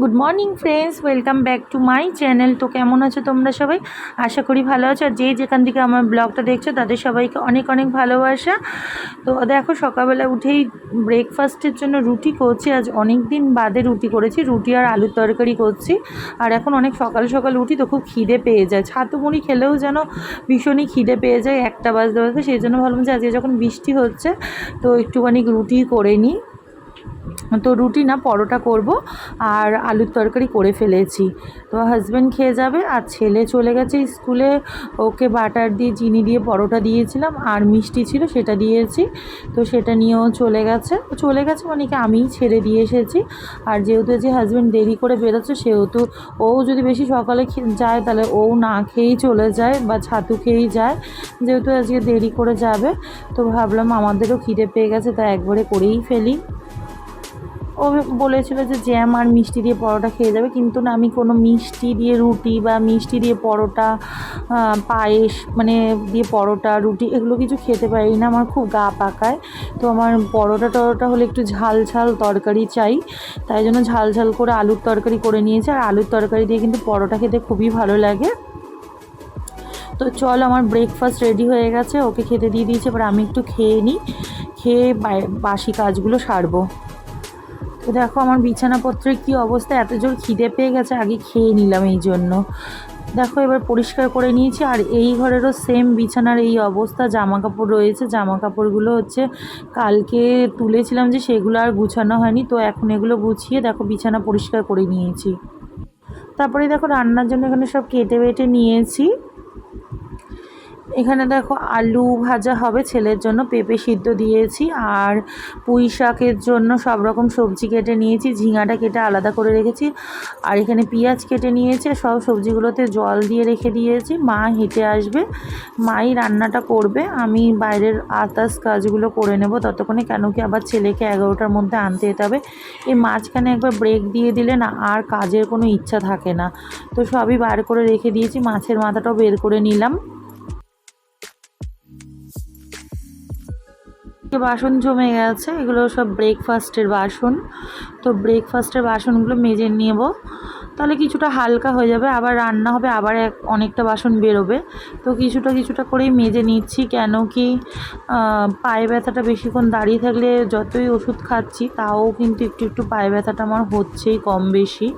Good morning friends welcome back to my channel তো কেমন আছো তোমরা সবাই? আশা করি ভালো আছো। আর যে যেখান থেকে আমার ব্লগটা দেখছ, তাদের সবাইকে অনেক অনেক ভালোবাসা। তো দেখো, সকালবেলা উঠেই ব্রেকফাস্টের জন্য রুটি করছি। আজ অনেক দিন বাদে রুটি করেছি। রুটি আর আলুর তরকারি করছি। আর এখন অনেক সকাল সকাল উঠি তো খুব খিদে পেয়ে যায়। ছাতু মুড়ি খেলেও যেন ভীষণই খিদে পেয়ে যায়। একটা বাজতে বাজতে, সেই জন্য ভাবলাম যে আজকে যখন বৃষ্টি হচ্ছে, তো একটুখানি রুটি করে নিই। তো রুটি না, পরোটা করব আর আলুর তরকারি করে ফেলেছি। তো হাজব্যান্ড খেয়ে যাবে আর ছেলে চলে গেছে স্কুলে। ওকে বাটার দিয়ে, চিনি দিয়ে পরোটা দিয়েছিলাম আর মিষ্টি ছিল সেটা দিয়েছি। তো সেটা নিয়েও চলে গেছে। চলে গেছে মানে কি আমিই ছেড়ে দিয়ে এসেছি। আর যেহেতু যে হাজব্যান্ড দেরি করে বেরোচ্ছে, সেহেতু ও যদি বেশি সকালে যায় তাহলে ও না খেয়েই চলে যায় বা ছাতু খেয়েই যায়। যেহেতু আজকে দেরি করে যাবে, তো ভাবলাম আমাদেরও খিদে পেয়ে গেছে, তা একবারে করেই ফেলি। ও বলেছিল যে জ্যাম আর মিষ্টি দিয়ে পরোটা খেয়ে যাবে, কিন্তু না, আমি কোনো মিষ্টি দিয়ে রুটি বা মিষ্টি দিয়ে পরোটা পায়েস মানে দিয়ে পরোটা, রুটি এগুলো কিছু খেতে পারি না, আমার খুব গা পাকায়। তো আমার পরোটা টরোটা হলে একটু ঝাল ঝাল তরকারি চাই, তাই জন্য ঝাল ঝাল করে আলুর তরকারি করে নিয়েছি, আর আলুর তরকারি দিয়ে কিন্তু পরোটা খেতে খুবই ভালো লাগে। তো চল, আমার ব্রেকফাস্ট রেডি হয়ে গেছে, ওকে খেতে দিয়ে দিয়েছে, এবার আমি একটু খেয়ে নিই, খেয়ে বাসি কাজগুলো সারবো। তো দেখো আমার বিছানাপত্রের কি অবস্থা, এত জোর খিদে পেয়ে গেছে, আগে খেয়ে নিলাম এই জন্য। দেখো এবার পরিষ্কার করে নিয়েছি, আর এই ঘরেরও সেম বিছানার এই অবস্থা জামা কাপড় রয়েছে জামা কাপড়গুলো হচ্ছে কালকে তুলেছিলাম যে সেগুলো আর গুছানো হয়নি, তো এখন এগুলো গুছিয়ে দেখো বিছানা পরিষ্কার করে নিয়েছি। তারপরে দেখো রান্নার জন্য এখানে সব কেটে বেটে নিয়েছি। এখানে দেখো আলু ভাজা হবে, ছেলের জন্য পেঁপে সিদ্ধ দিয়েছি, আর পুঁই শাকের জন্য সব রকম সবজি কেটে নিয়েছি, ঝিঙাটা কেটে আলাদা করে রেখেছি, আর এখানে পেঁয়াজ কেটে নিয়েছি সব সবজিগুলোতে জল দিয়ে রেখে দিয়েছি, মা হেঁটে আসবে, মাই রান্নাটা করবে, আমি বাইরের আতাস কাজগুলো করে নেব, ততক্ষণে কেন কি আবার ছেলেকে এগারোটার মধ্যে আনতে যেতে হবে, এই মাঝখানে একবার ব্রেক দিয়ে দিলে না আর কাজের কোনো ইচ্ছা থাকে না, তো সবই বার করে রেখে দিয়েছি, মাছের মাথাটাও বের করে নিলাম বাসন জমে গেছে, এগুলো সব ব্রেকফাস্টের বাসন। তো ব্রেকফাস্টের বাসনগুলো মেজে নেব। তাহলে কিছুটা হালকা হয়ে যাবে, আবার রান্না হবে, আবার এক অনেকটা বাসন বেরোবে। তো কিছুটা কিছুটা করেই মেজে নিচ্ছি, কেন কি পায়ে ব্যথাটা বেশিক্ষণ দাঁড়িয়ে থাকলে যতই ওষুধ খাচ্ছি, তাও কিন্তু একটু একটু পায়ে ব্যথাটা আমার হচ্ছেই কম বেশি।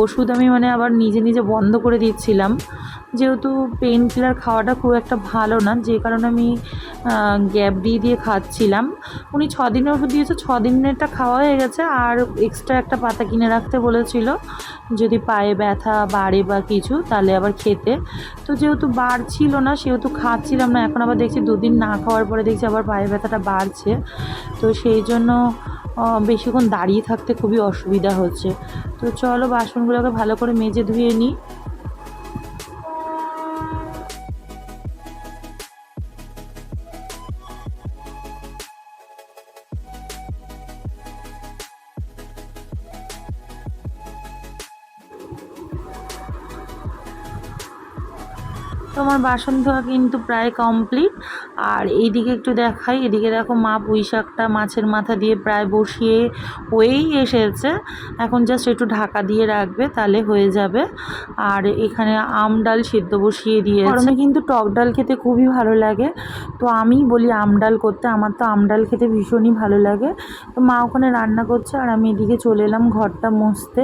ওষুধ আমি মানে আবার নিজে নিজে বন্ধ করে দিচ্ছিলাম। যেহেতু পেন কিলার খাওয়াটা খুব একটা ভালো না, যে কারণে আমি গ্যাপ দিয়ে দিয়ে খাচ্ছিলাম। উনি ছ দিনের ওষুধ দিয়েছে ছ দিনেরটা খাওয়া হয়ে গেছে, আর এক্সট্রা একটা পাতা কিনে রাখতে বলেছিল, যদি পায়ে ব্যথা বাড়ে বা কিছু, তাহলে আবার খেতে। তো যেহেতু বাড়ছিল না, সেহেতু খাচ্ছিলাম না, এখন আবার দেখছি দুদিন না খাওয়ার পরে দেখছি আবার পায়ে ব্যথাটা বাড়ছে। তো সেই জন্য বেশিক্ষণ দাঁড়িয়ে থাকতে খুবই অসুবিধা হচ্ছে। তো চলো বাসনগুলোকে ভালো করে মেজে ধুয়ে নিই। তোমার বাসন ধোয়া কিন্তু প্রায় কমপ্লিট আর এইদিকে একটু দেখাই, এদিকে দেখো মা পুঁই শাকটা মাছের মাথা দিয়ে প্রায় বসিয়ে হয়েই এসেছে। এখন জাস্ট একটু ঢাকা দিয়ে রাখবে, তাহলে হয়ে যাবে। আর এখানে আম ডাল সিদ্ধ বসিয়ে দিয়ে গরমে কিন্তু টক ডাল খেতে খুবই ভালো লাগে। তো আমি বলি আম ডাল করতে, আমার তো আম ডাল খেতে ভীষণই ভালো লাগে। তো মা ওখানে রান্না করছে, আর আমি এদিকে চলে এলাম ঘরটা মুছতে।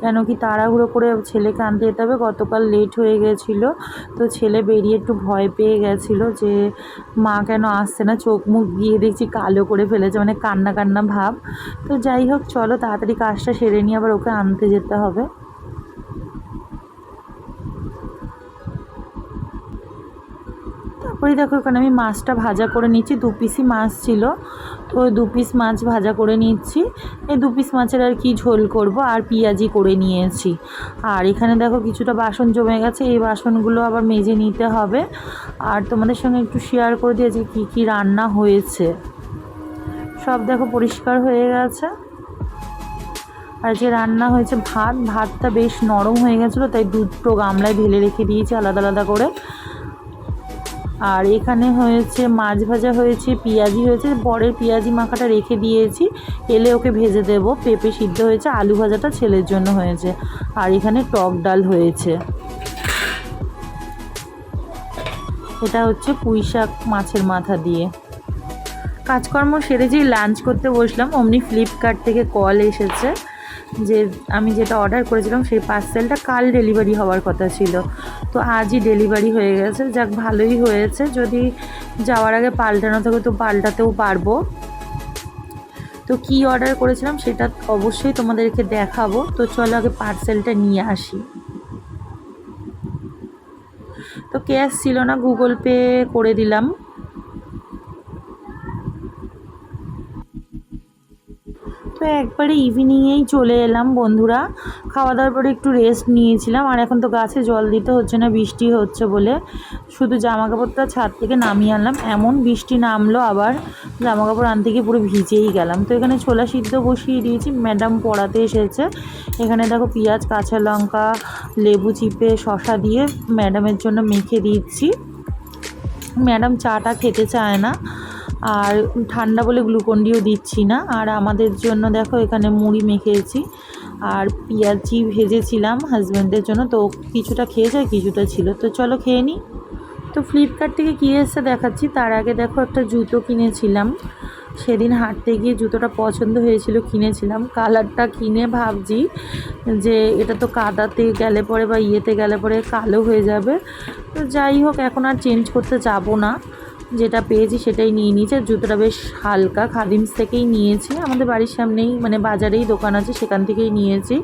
কেন কি তাড়াহুড়ো করে ছেলেকে আনতে যেতে হবে, গতকাল লেট হয়ে গেছিল। তো ছেলে বেরিয়ে একটু ভয় পেয়ে গেছিল যে মা কেন আসছে না? চোখ মুখ গিয়ে দেখছি কালো করে ফেলেছে মানে কান্না কান্না ভাব। তো যাই হোক, চলো তাড়াতাড়ি কাজটা সেরে নিয়ে আবার ওকে আনতে যেতে হবে। তারপরে দেখো এখানে আমি মাছটা ভাজা করে নিচ্ছি, দু পিসই মাছ ছিল। তো দু পিস মাছ ভাজা করে নিচ্ছি। এই দু পিস মাছের আর কি ঝোল করব, আর পেঁয়াজি করে নিয়েছি। আর এখানে দেখো কিছুটা বাসন জমে গেছে, এই বাসনগুলো আবার মেজে নিতে হবে। আর তোমাদের সঙ্গে একটু শেয়ার করে দিয়েছি কী কী রান্না হয়েছে। সব দেখো পরিষ্কার হয়ে গেছে। আর যে রান্না হয়েছে ভাত, ভাতটা বেশ নরম হয়ে গেছিল, তাই দুটো গামলায় ঢেলে রেখে দিয়েছি আলাদা আলাদা করে। আর এখানে হয়েছে মাছ ভাজা হয়েছে, পেঁয়াজি হয়েছে, বরের পেঁয়াজি মাখাটা রেখে দিয়েছি। এলে ওকে ভেজে দেব, পেঁপে সিদ্ধ হয়েছে, আলু ভাজাটা ছেলের জন্য হয়েছে। আর এখানে টক ডাল হয়েছে। এটা হচ্ছে পুঁই শাক মাছের মাথা দিয়ে। কাজকর্ম সেরে যেই লাঞ্চ করতে বসলাম, অমনি ফ্লিপকার্ট থেকে কল এসেছে। যে আমি যেটা অর্ডার করেছিলাম, সেই পার্সেলটা কাল ডেলিভারি হওয়ার কথা ছিল। তো আজই ডেলিভারি হয়ে গেছে। যাক, ভালোই হয়েছে। যদি যাওয়ার আগে পাল্টানো থাকে, তো পাল্টাতেও পারব। তো কি অর্ডার করেছিলাম, সেটা অবশ্যই তোমাদেরকে দেখাবো। তো চলো আগে পার্সেলটা নিয়ে আসি। তো ক্যাশ ছিল না গুগল পে করে দিলাম তো একবারে ইভিনিংয়েই চলে এলাম বন্ধুরা। খাওয়া দাওয়ার পরে একটু রেস্ট নিয়েছিলাম। আর এখন তো গাছে জল দিতে হচ্ছে না, বৃষ্টি হচ্ছে বলে। শুধু জামা কাপড়টা ছাদ থেকে নামিয়ে আনলাম। এমন বৃষ্টি নামলো আবার জামা কাপড় আনতে গিয়ে পুরো ভিজেই গেলাম। তো এখানে ছোলা সিদ্ধ বসিয়ে দিয়েছি ম্যাডাম পড়াতে এসেছে। এখানে দেখো পেঁয়াজ, কাঁচা লঙ্কা, লেবু চিপে শশা দিয়ে ম্যাডামের জন্য মেখে দিচ্ছি। ম্যাডাম চাটা খেতে চায় না। আর ঠান্ডা বলে গ্লুকন্ডিও দিচ্ছি না। আর আমাদের জন্য দেখো এখানে মুড়ি মেখেছি। আর পেঁয়াজি ভেজেছিলাম হাজব্যান্ডের জন্য। তো কিছুটা খেয়ে যায় কিছুটা ছিল। তো চলো খেয়ে নিই তো ফ্লিপকার্ট থেকে কী এসে দেখাচ্ছি, তার আগে দেখো একটা জুতো কিনেছিলাম। সেদিন হাঁটতে গিয়ে জুতোটা পছন্দ হয়েছিল, কিনেছিলাম। কালারটা কিনে ভাবছি যে এটা তো কাদাতে গেলে পরে বা ইয়েতে গেলে পরে কালো হয়ে যাবে। তো যাই হোক, এখন আর চেঞ্জ করতে যাব না। যেটা পেয়েছি সেটাই নিয়ে নিয়েছি। আর জুতোটা বেশ হালকা, খাদিমস থেকেই নিয়েছি। আমাদের বাড়ির সামনেই মানে বাজারেই দোকান আছে, সেখান থেকেই নিয়েছি।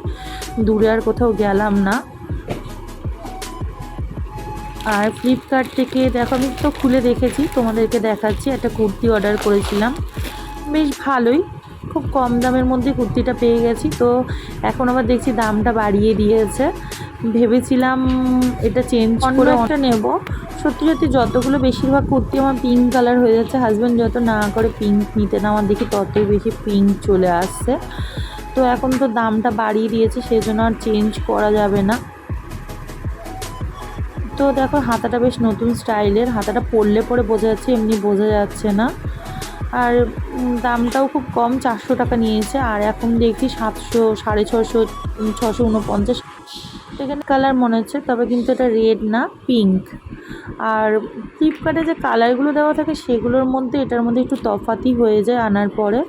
দূরে আর কোথাও গেলাম না। আর ফ্লিপকার্ট থেকে দেখো, আমি তো খুলে দেখেছি, তোমাদেরকে দেখাচ্ছি। একটা কুর্তি অর্ডার করেছিলাম। বেশ ভালোই, খুব কম দামের মধ্যে কুর্তিটা পেয়ে গেছি। তো এখন আবার দেখছি দামটা বাড়িয়ে দিয়েছে। ভেবেছিলাম এটা চেঞ্জ করে একটা নেব। সত্যি সত্যি যতগুলো বেশিরভাগ কুর্তি আমার পিঙ্ক কালার হয়ে যাচ্ছে হাজব্যান্ড যত না করে পিঙ্ক নিতে না আমার দেখি ততই বেশি পিঙ্ক চলে আসছে। তো এখন তো দামটা বাড়িয়ে দিয়েছে সেই জন্য আর চেঞ্জ করা যাবে না। তো দেখো হাতাটা বেশ নতুন স্টাইলের হাতাটা পরলে পরে বোঝা যাচ্ছে এমনি বোঝা যাচ্ছে না। আর দামটাও খুব কম চারশো টাকা নিয়েছে আর এখন দেখছি সাতশো সাড়ে ছশো ছশো উনপঞ্চাশ এখানে কালার মনে হচ্ছে, তবে কিন্তু এটা রেড না, পিঙ্ক। আর ফ্লিপকার্টে যে কালারগুলো দেওয়া থাকে সেগুলোর মধ্যে, এটার মধ্যে একটু তফাতি হয়ে যায় আনার পরে।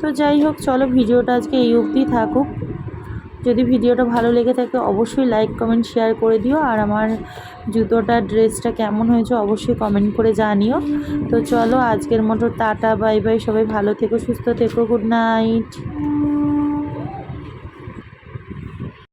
তো যাই হোক, চলো ভিডিওটা আজকে এই অবধি থাকুক। যদি ভিডিওটা ভালো লেগে থাকে, অবশ্যই লাইক, কমেন্ট, শেয়ার করে দিও। আর আমার জুতোটা, ড্রেসটা কেমন হয়েছে অবশ্যই কমেন্ট করে জানিও। তো চলো আজকের মতো টাটা, বাই বাই, সবাই ভালো থেকো, সুস্থ থেকো, গুড নাইট।